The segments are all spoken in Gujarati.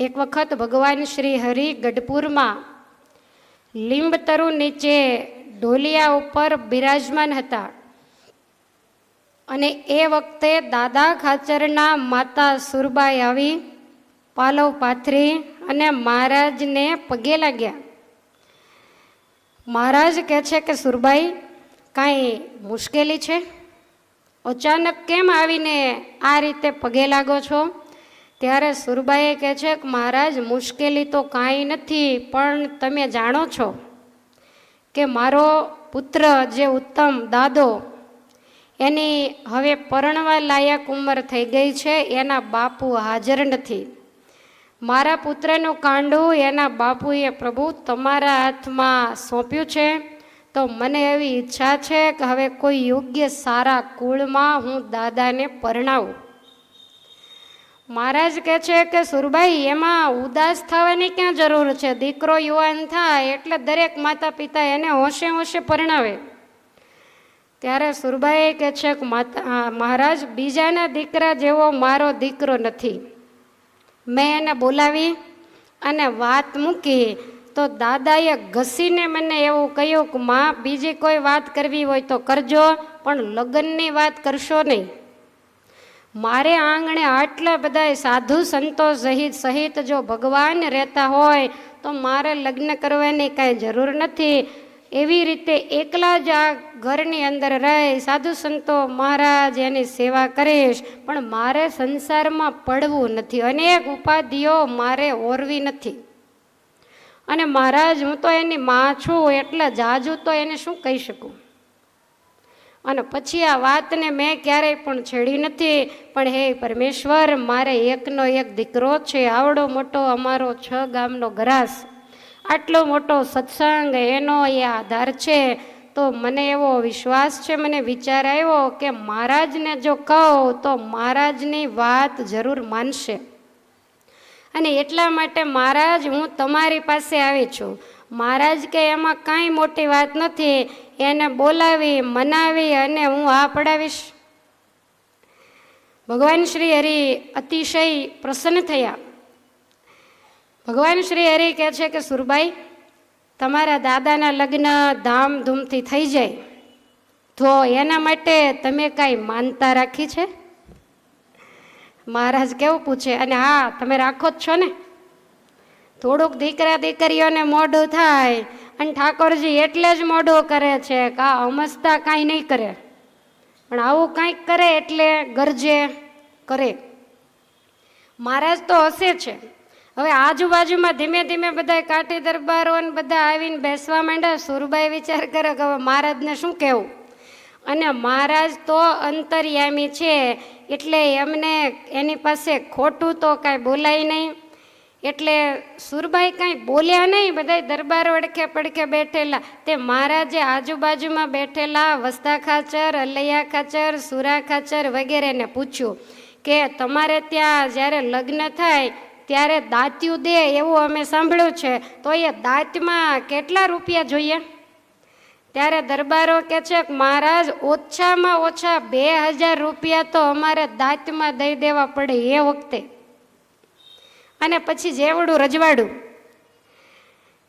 એક વખત ભગવાન શ્રી હરિ ગઢપુરમાં લીંબતરુ નીચે ઢોલિયા ઉપર બિરાજમાન હતા. અને એ વખતે દાદા ખાચરના માતા સુરબાઈ આવી, પાલવ પાથરી અને મહારાજને પગે લાગ્યા. મહારાજ કહે છે કે, સુરબાઈ, કાંઈ મુશ્કેલી છે? અચાનક કેમ આવીને આ રીતે પગે લાગો છો? ત્યારે સુરબાઈએ કહે છે કે, મહારાજ, મુશ્કેલી તો કાંઈ નથી, પણ તમે જાણો છો કે મારો પુત્ર જે ઉત્તમ દાદો, એની હવે પરણવા લાયક ઉંમર થઈ ગઈ છે, એના બાપુ હાજર નથી. મારા પુત્રનું કાંડું એના બાપુએ પ્રભુ તમારા હાથમાં સોંપ્યું છે, તો મને એવી ઈચ્છા છે કે હવે કોઈ યોગ્ય સારા કુળમાં હું દાદાને પરણાવું. મહારાજ કહે છે કે, સુરભાઈ, એમાં ઉદાસ થવાની ક્યાં જરૂર છે? દીકરો યુવાન થાય એટલે દરેક માતા પિતા એને હોશે હોશે પરણાવે. ત્યારે સુરભાઈ કહે છે કે, માતા મહારાજ, બીજાના દીકરા જેવો મારો દીકરો નથી. મેં એને બોલાવી અને વાત મૂકી તો દાદાએ ઘસીને મને એવું કહ્યું કે, માં, બીજી કોઈ વાત કરવી હોય તો કરજો, પણ લગ્નની વાત કરશો નહીં. મારે આંગણે આટલા બધા સાધુ સંતો સહિત સહિત જો ભગવાન રહેતા હોય, તો મારે લગ્ન કરવાની કાંઈ જરૂર નથી. એવી રીતે એકલા જ આ ઘરની અંદર રહી સાધુ સંતો મહારાજ એની સેવા કરીશ, પણ મારે સંસારમાં પડવું નથી. અનેક ઉપાધિઓ મારે ઓરવી નથી. અને મહારાજ, હું તો એની માં છું, એટલે જાજુ તો એને શું કહી શકું? અને પછી આ વાતને મેં ક્યારેય પણ છેડી નથી, પણ હે પરમેશ્વર, મારે એકનો એક દીકરો છે, આવડો મોટો અમારો છ ગામનો ગ્રાસ. આટલો મોટો સત્સંગ એનો એ આધાર છે. તો મને એવો વિશ્વાસ છે, મને વિચાર આવ્યો કે મહારાજને જો કહું, તો મહારાજની વાત જરૂર માનશે. અને એટલા માટે મહારાજ, હું તમારી પાસે આવી છું. મહારાજ કે એમાં કાંઈ મોટી વાત નથી. એને બોલાવી, મનાવી અને હું આ પડાવીશ. ભગવાન શ્રી હરિ અતિશય પ્રસન્ન થયા. ભગવાન શ્રી હરિ કહે છે કે સુરબાઈ તમારા દાદાના લગ્ન ધામધૂમથી થઈ જાય. તો એના માટે તમે કાંઈ માનતા રાખી છે? મહારાજ કેવું પૂછે, અને હા, તમે રાખો જ છો ને? થોડુંક દીકરા દીકરીઓને મોઢું થાય અને ઠાકોરજી એટલે જ મોઢું કરે છે કે અમસ્તા કાંઈ નહીં કરે. પણ આવું કાંઈક કરે એટલે ગરજે કરે. મહારાજ તો હશે છે. હવે આજુબાજુમાં ધીમે ધીમે બધા કાઠી દરબારો ને બધા આવીને બેસવા માંડ્યા. સુરબાઈ વિચાર કરે કે હવે મહારાજને શું કહેવું? અને મહારાજ તો અંતર્યામી છે. એટલે એમને એની પાસે ખોટું તો કાંઈ બોલાય નહીં. એટલે સુરભાઈ કાંઈ બોલ્યા નહીં બધા દરબાર વડખે પડખે બેઠેલા. તે મહારાજે આજુબાજુમાં બેઠેલા, વસ્તા ખાચર, અલૈયા ખાચર, સુરા ખાચર વગેરેને પૂછ્યું કે તમારે ત્યાં જ્યારે લગ્ન થાય, ત્યારે દાંત્યું દે એવું અમે સાંભળ્યું છે, તો એ દાંતમાં કેટલા રૂપિયા જોઈએ? ત્યારે દરબારો કે છે કે મહારાજ, ઓછામાં ઓછા બે હજાર રૂપિયા તો અમારે દાંતમાં દઈ દેવા પડે એ વખતે. અને પછી જેવડું રજવાડું.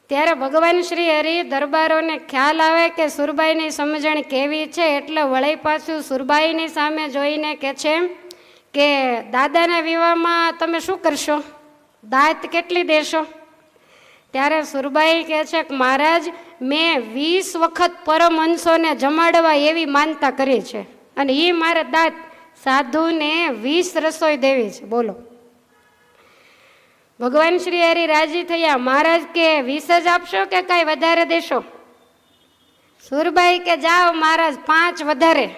ત્યારે ભગવાન શ્રી હરિ દરબારોને ખ્યાલ આવે કે સુરબાઈની સમજણ કેવી છે, એટલે વળી પાછું સુરબાઈની સામે જોઈને કે છે કે, દાદાના વિવાહમાં તમે શું કરશો? દાંત કેટલી દેશો? ત્યારે સુરબાઈ કહે છે કે, મહારાજ, મેં વીસ વખત પરમહંસોને જમાડવા એવી માનતા કરી છે. અને એ મારે દાંત સાધુને વીસ રસોઈ દેવી છે. બોલો. ભગવાન શ્રી હરિ રાજી થયા. મહારાજ કે, વીસ જ આપશો કે કાંઈ વધારે દેશો? સુરભાઈ કે, જાઓ મહારાજ, પાંચ વધારે.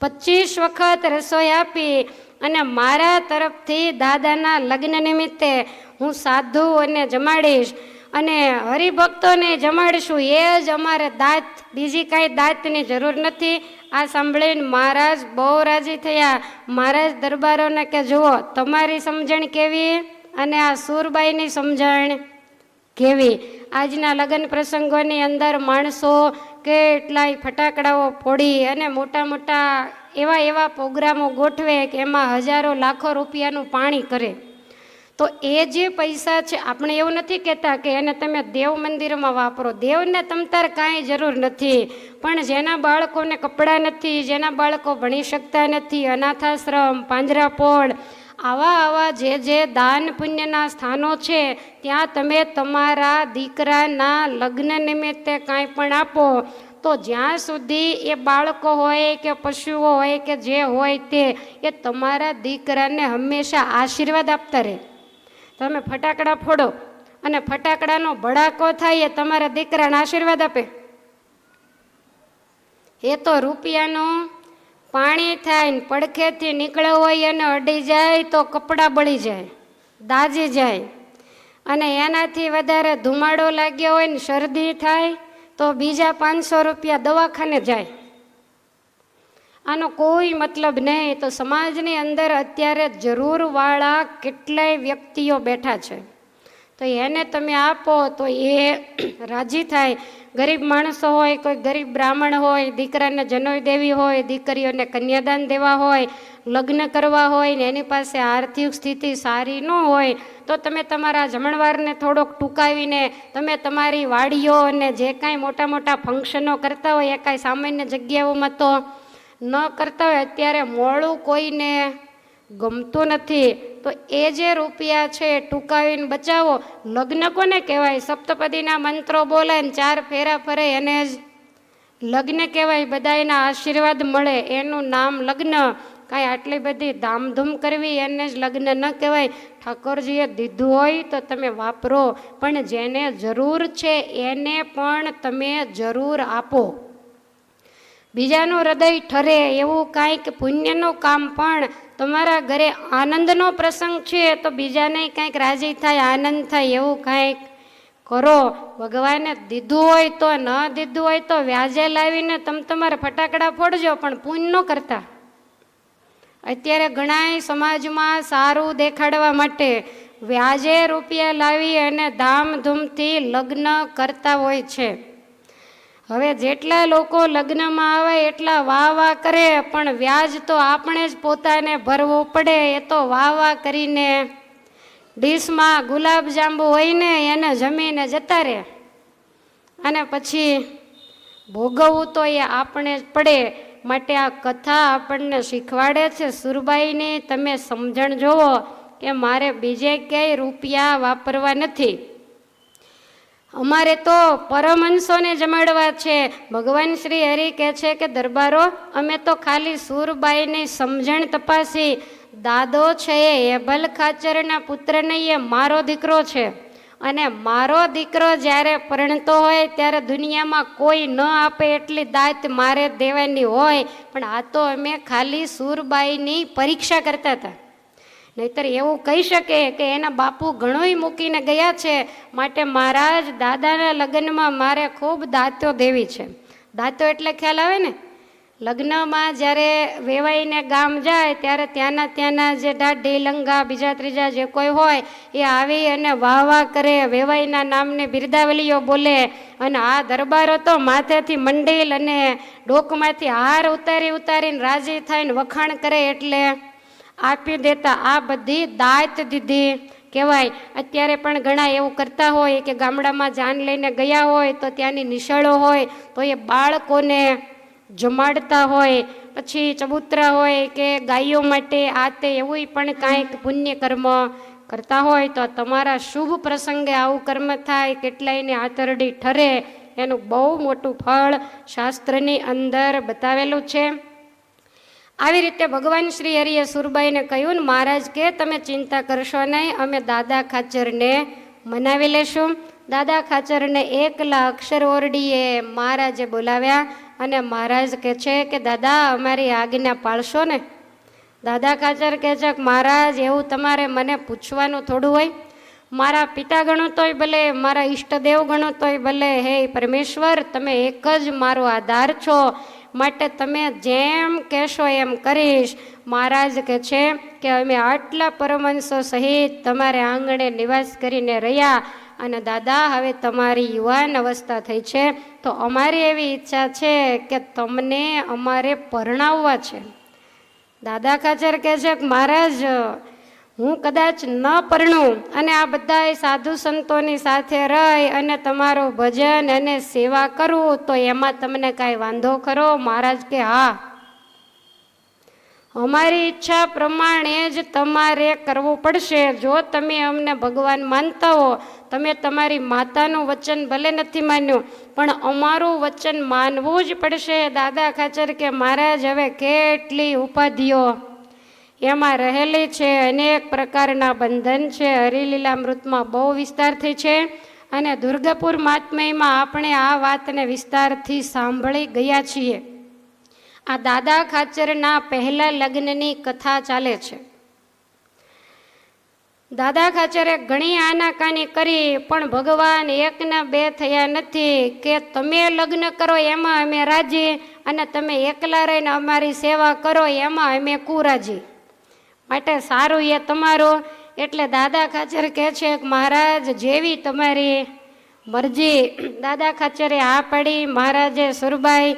પચીસ વખત રસોઈ આપી અને મારા તરફથી દાદાના લગ્ન નિમિત્તે હું સાધુઓને જમાડીશ અને હરિભક્તોને જમાડીશું. એ જ અમારે દાંત, બીજી કાંઈ દાંતની જરૂર નથી. આ સાંભળીને મહારાજ બહુ રાજી થયા. મહારાજ દરબારોને કે, જુઓ, તમારી સમજણ કેવી? અને આ સુરબાઈની સમજણ કેવી? આજના લગ્ન પ્રસંગોની અંદર માણસો કેટલાય ફટાકડાઓ ફોડી અને મોટા મોટા એવા એવા પ્રોગ્રામો ગોઠવે કે એમાં હજારો, લાખો રૂપિયાનું પાણી કરે. તો એ જે પૈસા છે, આપણે એવું નથી કહેતા કે એને તમે દેવ મંદિરમાં વાપરો. દેવને તમતાર કાંઈ જરૂર નથી. પણ જેના બાળકોને કપડાં નથી, જેના બાળકો ભણી શકતા નથી, અનાથાશ્રમ, પાંજરાપોળ આવા આવા જે જે દાન પુણ્યના સ્થાનો છે, ત્યાં તમે તમારા દીકરાના લગ્ન નિમિત્તે કાંઈ પણ આપો. તો જ્યાં સુધી એ બાળકો હોય કે પશુઓ હોય કે જે હોય તે, એ તમારા દીકરાને હંમેશા આશીર્વાદ આપતા રહે. તમે ફટાકડા ફોડો અને ફટાકડાનો ભડાકો થાય એ તમારા દીકરાને આશીર્વાદ આપે. એ તો રૂપિયાનું પાણી થાય ને પડખેથી નીકળ્યો હોય અને અડી જાય તો કપડાં બળી જાય, દાજી જાય. અને એનાથી વધારે ધુમાડો લાગ્યો હોય ને શરદી થાય તો બીજા પાંચસો રૂપિયા દવાખાને જાય. આનો કોઈ મતલબ નહીં, તો સમાજની અંદર અત્યારે જરૂરવાળા કેટલાય વ્યક્તિઓ બેઠા છે. તો એને તમે આપો તો એ રાજી થાય. ગરીબ માણસો હોય, કોઈ ગરીબ બ્રાહ્મણ હોય, દીકરાને જનોઈ દેવી હોય, દીકરીઓને કન્યાદાન દેવા હોય, લગ્ન કરવા હોય ને એની પાસે આર્થિક સ્થિતિ સારી ન હોય, તો તમે તમારા જમણવારને થોડોક ટૂંકાવીને તમે તમારી વાડીઓ અને જે કાંઈ મોટા મોટા ફંક્શનો કરતા હોય, એ કાંઈ સામાન્ય જગ્યાઓમાં તો ન કરતા હોય. અત્યારે મોડું કોઈને ગમતું નથી. તો એ જે રૂપિયા છે ટૂંકાવીને બચાવો. લગ્ન કોને કહેવાય? સપ્તપદીના મંત્રો બોલાય ને ચાર ફેરા ફરે એને જ. લગ્ન કહેવાય, બધાયના આશીર્વાદ મળે. એનું નામ લગ્ન. કાંઈ આટલી બધી ધામધૂમ કરવી એને જ લગ્ન ન કહેવાય. ઠાકોરજીએ દીધું હોય તો તમે વાપરો. પણ જેને જરૂર છે, એને પણ તમે જરૂર આપો. બીજાનું હૃદય ઠરે એવું કાંઈક પુણ્યનું કામ પણ તમારા ઘરે આનંદનો પ્રસંગ છે તો બીજાને કાંઈક રાજી થાય, આનંદ થાય એવું કંઈક કરો. ભગવાને દીધું હોય તો, ન દીધું હોય તો વ્યાજે લાવીને તમે તમારે ફટાકડા ફોડજો, પણ પૂન ન કરતા. અત્યારે ઘણાય સમાજમાં સારું દેખાડવા માટે વ્યાજે રૂપિયા લાવી અને ધામધૂમથી લગ્ન કરતા હોય છે. હવે જેટલા લોકો લગ્નમાં આવે, એટલા વાહ વાહ કરે, પણ વ્યાજ તો આપણે જ પોતાને ભરવું પડે, એ તો વાહ વાહ કરીને ડીશમાં ગુલાબ જાંબુ હોય ને, એને જમીને જતા રહે. અને પછી ભોગવવું તો એ આપણે જ પડે, માટે આ કથા આપણને શીખવાડે છે. સુરબાઈની તમે સમજણ જોવો કે મારે બીજે ક્યાંય રૂપિયા વાપરવા નથી. અમારે તો પરમહંસોને જમાડવા છે. ભગવાન શ્રી હરિ કહે છે કે, દરબારો, અમે તો ખાલી સુરબાઈની સમજણ તપાસી. દાદો છે એ હેબલ ખાચરના પુત્રને એ મારો દીકરો છે. અને મારો દીકરો જ્યારે પરણતો હોય, ત્યારે દુનિયામાં કોઈ ન આપે એટલી દાંત મારે દેવાની હોય. પણ આ તો અમે ખાલી સુરબાઈની પરીક્ષા કરતા હતા. નહીતર એવું કહી શકે કે એના બાપુ ઘણોય મૂકીને ગયા છે. માટે મહારાજ દાદાના લગ્નમાં મારે ખૂબ દાંતો દેવી છે. દાંતો એટલે ખ્યાલ આવે ને? લગ્નમાં જ્યારે વેવાઈને ગામ જાય, ત્યારે ત્યાંના ત્યાંના જે દાઢી, લંગા, બીજા ત્રીજા જે કોઈ હોય, એ આવી અને વાહ વાહ કરે, વેવાઈના નામની બિરદાવલીઓ બોલે. અને આ દરબારો તો માથેથી મંડીલ અને ડોકમાંથી હાર ઉતારી ઉતારીને રાજી થઈને વખાણ કરે એટલે આપી દેતા, આ બધી દાંત દીધી. કહેવાય, અત્યારે પણ ઘણા એવું કરતા હોય કે ગામડામાં જાન લઈને ગયા હોય તો ત્યાંની નિશાળો હોય તો એ બાળકોને જમાડતા હોય. પછી ચબૂતરા હોય કે ગાયો માટે આ તે એવું પણ કાંઈક પુણ્ય કર્મ કરતા હોય તો તમારા શુભ પ્રસંગે આવું કર્મ થાય કેટલાયને આતરડી ઠરે. એનું બહુ મોટું ફળ શાસ્ત્રની અંદર બતાવેલું છે. આવી રીતે ભગવાન શ્રી હરિએ સુરબાઈને કહ્યું મહારાજ, કે તમે ચિંતા કરશો નહીં, અમે દાદા ખાચરને મનાવી લેશું. દાદા ખાચરને એકલા અક્ષર ઓરડીએ મહારાજે બોલાવ્યા અને મહારાજ કહે છે કે, દાદા, અમારી આજ્ઞા પાળશો ને? દાદા ખાચર કહે છે કે મહારાજ, એવું તમારે મને પૂછવાનું થોડું હોય. મારા પિતા ગણો તોય ભલે, મારા ઈષ્ટદેવ ગણો તોય ભલે, હે પરમેશ્વર, તમે એક જ મારો આધાર છો. માટે તમે જેમ કહેશો એમ કરીશ. મહારાજ કહે છે કે અમે આટલા પરમહંસો સહિત તમારે આંગણે નિવાસ કરીને રહ્યા અને દાદા, હવે તમારી યુવાન અવસ્થા થઈ છે. તો અમારી એવી ઈચ્છા છે કે તમને અમારે પરણાવવા છે. દાદા ખાચર કહે છે કે મહારાજ હું કદાચ ન પરણું અને આ બધાય સાધુ સંતોની સાથે રહી અને તમારું ભજન અને સેવા કરું, તો એમાં તમને કાંઈ વાંધો ખરો? મહારાજ કે, હા. અમારી ઈચ્છા પ્રમાણે જ તમારે કરવું પડશે. જો તમે અમને ભગવાન માનતા હો, તમે તમારી માતાનું વચન ભલે નથી માન્યું, પણ અમારું વચન માનવું જ પડશે. દાદા ખાચર કે, મહારાજ, હવે કેટલી ઉપાધિઓ. એમાં રહેલી છે અનેક પ્રકારના બંધન છે. હરિલીલામૃતમાં બહુ વિસ્તારથી છે અને દુર્ગાપુર મહાત્મયમાં આપણે આ વાતને વિસ્તારથી સાંભળી ગયા છીએ. આ દાદા ખાચરના પહેલા લગ્નની કથા ચાલે છે. દાદા ખાચરે ઘણી આનાકાની કરી, પણ ભગવાન એકના બે થયા નથી કે તમે લગ્ન કરો એમાં અમે રાજી અને તમે એકલા રહીને અમારી સેવા કરો એમાં અમે કુરાજી. માટે સારું એ તમારું. એટલે દાદા ખાચર કહે છે કે મહારાજ, જેવી તમારી મરજી. દાદા ખાચરે આ પાડી, મહારાજે સુરબાઈ,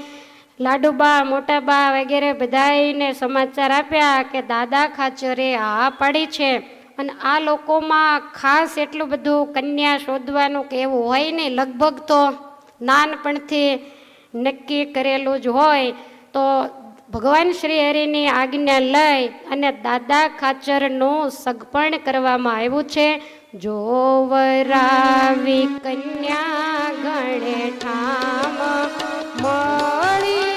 લાડુબા, મોટાબા વગેરે બધાને સમાચાર આપ્યા કે દાદા ખાચરે આ પાડી છે. અને આ લોકોમાં ખાસ એટલું બધું કન્યા શોધવાનું કે એવું હોય નહીં. લગભગ તો નાનપણથી નક્કી કરેલું જ હોય. તો ભગવાન શ્રી હરિની આજ્ઞા લઈ અને દાદા ખાચરનું સગપણ કરવામાં આવ્યું છે. જોવરાવી કન્યા ગણે ઠામ મળી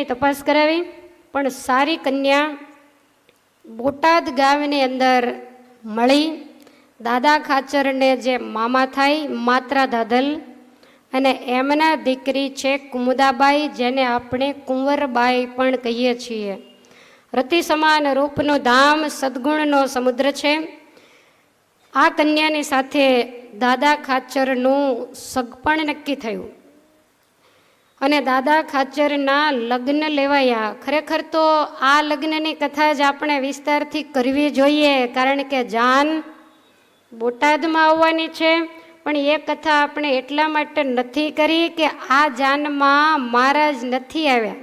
કન્યાની તપાસ કરાવી, પણ સારી કન્યા બોટાદ ગામની અંદર મળી. દાદા ખાચરને જે મામા થાય, માત્રા દાદલ અને એમના દીકરી છે કુમુદાબાઈ, જેને આપણે કુંવરબાઈ પણ કહીએ છીએ. રતિ સમાન રૂપનું ધામ, સદગુણનો સમુદ્ર છે. આ કન્યાની સાથે દાદા ખાચરનું સગપણ નક્કી થયું. અને દાદા ખાચરના લગ્ન લેવાયા. ખરેખર તો આ લગ્નની કથા જ આપણે વિસ્તારથી કરવી જોઈએ, કારણ કે જાન બોટાદમાં આવવાની છે. પણ એ કથા આપણે એટલા માટે નથી કરી કે આ જાનમાં મહારાજ નથી આવ્યા.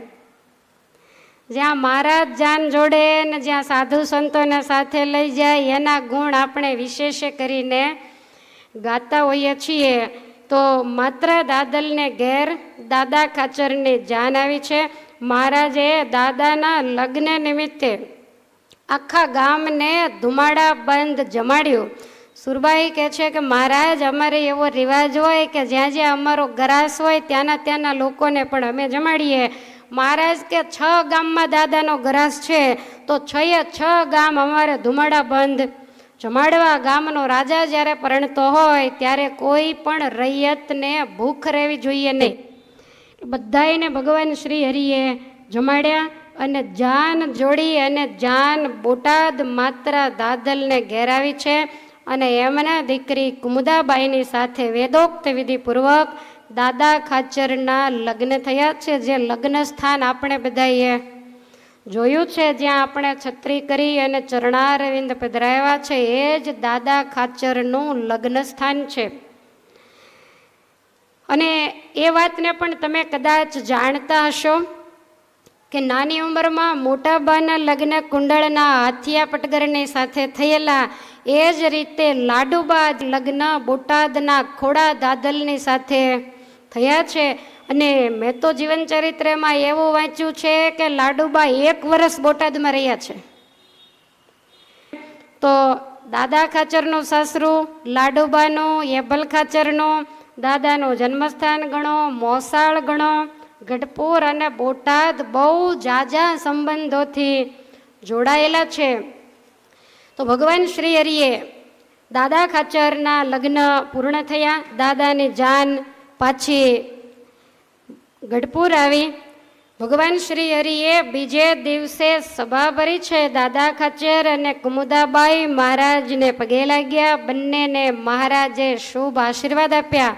જ્યાં મહારાજ જાન જોડે ને જ્યાં સાધુ સંતોને સાથે લઈ જાય, એના ગુણ આપણે વિશેષ કરીને ગાતા હોઈએ છીએ. તો માત્ર દાદલને ઘેર દાદા ખાચરની જાન આવી છે. મહારાજે દાદાના લગ્ન નિમિત્તે આખા ગામને ધુમાડા બંધ જમાડ્યું. સુરબાઈ કહે છે કે, મહારાજ, અમારે એવો રિવાજ હોય કે જ્યાં જ્યાં અમારો ગ્રાસ હોય, ત્યાંના ત્યાંના લોકોને પણ અમે જમાડીએ. મહારાજ કે, છ ગામમાં દાદાનો ગ્રાસ છે, તો છએ છ ગામ અમારે ધુમાડા બંધ જમાડવા. ગામનો રાજા જ્યારે પરણતો હોય, ત્યારે કોઈ પણ રૈયતને ભૂખ રહેવી જોઈએ નહીં. બધાયને ભગવાન શ્રી હરિએ જમાડ્યા અને જાન જોડી અને જાન બોટાદ માત્ર દાદલને ઘેરાવી છે અને એમના દીકરી કુમુદાબાઈની સાથે વેદોક્ત વિધિપૂર્વક દાદા ખાચરના લગ્ન થયા છે, જે લગ્ન સ્થાન આપણે બધાએ જોયું છે. જ્યાં આપણે છત્રી કરી અને ચરણારવિંદ પધરાવ્યા છે, એ જ દાદા ખાચરનું લગ્ન સ્થાન છે. અને એ વાતને પણ તમે કદાચ જાણતા હશો કે નાની ઉંમરમાં મોટાબાના લગ્ન કુંડળના હાથિયા પટગરની સાથે થયેલા એ જ રીતે લાડુબા લગ્ન બોટાદના ખોડા દાદલની સાથે થયા છે. અને મેં તો જીવન ચરિત્રમાં એવું વાંચ્યું છે કે લાડુબા એક વર્ષ બોટાદમાં રહ્યા છે. તો દાદા ખાચરનું સાસરું, લાડુબાનું એબલ ખાચરનું દાદાનું જન્મસ્થાન ગણો, મોસાળ ગણો ગઢપુર અને બોટાદ બહુ જાજા સંબંધોથી જોડાયેલા છે. તો ભગવાન શ્રી હરિએ દાદા ખાચરના લગ્ન પૂર્ણ થયા. દાદાની જાન પાછી ગઢપુર આવી. ભગવાન શ્રી હરિએ બીજે દિવસે સભા ભરી છે. દાદા ખાચર અને કુમુદાબાઈ મહારાજને પગે લાગ્યા. બંનેને મહારાજે શુભ આશીર્વાદ આપ્યા.